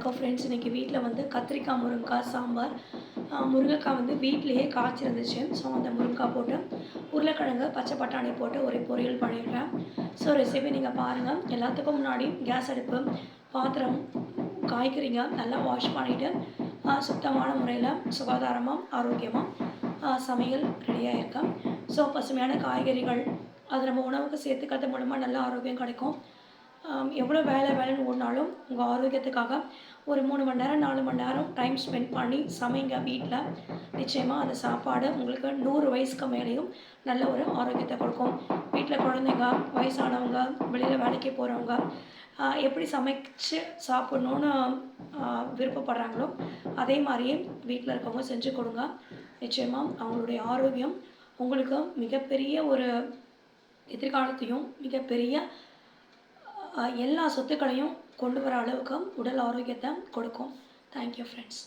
வணக்கம் ஃப்ரெண்ட்ஸ் இன்றைக்கி வீட்டில் வந்து கத்திரிக்காய் முருங்கைக்காய் சாம்பார். முருங்கைக்காய் வந்து வீட்டிலேயே காய்ச்சிருந்துச்சு. ஸோ அந்த முருங்கைக்காய் போட்டு உருளைக்கிழங்கு பச்சை பட்டாணி போட்டு ஒரு பொரியல் பண்ணிடுறேன். ஸோ ரெசிபி நீங்கள் பாருங்கள் எல்லாத்துக்கும் முன்னாடி கேஸ் அடுப்பு பாத்திரம் காய்கறிங்க நல்லா வாஷ் பண்ணிவிட்டு சுத்தமான முறையில் சுகாதாரமாக ஆரோக்கியமாக சமையல் ரெடியாக இருக்கேன் ஸோ பசுமையான காய்கறிகள் அது நம்ம உணவுக்கு சேர்த்துக்கிறது மூலமாக நல்ல ஆரோக்கியம் கிடைக்கும். எவ்வளோ வேலை வேலைன்னு ஓடினாலும் உங்கள் ஆரோக்கியத்துக்காக ஒரு மூணு மணி நேரம் நாலு மணி நேரம் டைம் ஸ்பெண்ட் பண்ணி சமைங்க வீட்டில் நிச்சயமாக அந்த சாப்பாடு உங்களுக்கு நூறு வயசுக்கு மேலேயும் நல்ல ஒரு ஆரோக்கியத்தை கொடுக்கும். வீட்டில் குழந்தைங்க வயசானவங்க வெளியில் வேலைக்கு போகிறவங்க எப்படி சமைச்சு சாப்பிட்ணுன்னு விருப்பப்படுறாங்களோ அதே மாதிரியே வீட்டில் இருக்கவங்க செஞ்சு கொடுங்க. நிச்சயமாக அவங்களுடைய ஆரோக்கியம் உங்களுக்கு மிகப்பெரிய ஒரு எதிர்காலத்தையும் மிகப்பெரிய எல்லா சொத்துக்களையும் கொண்டு வர அளவுக்கு உடல் ஆரோக்கியத்தை கொடுக்கும். Thank you friends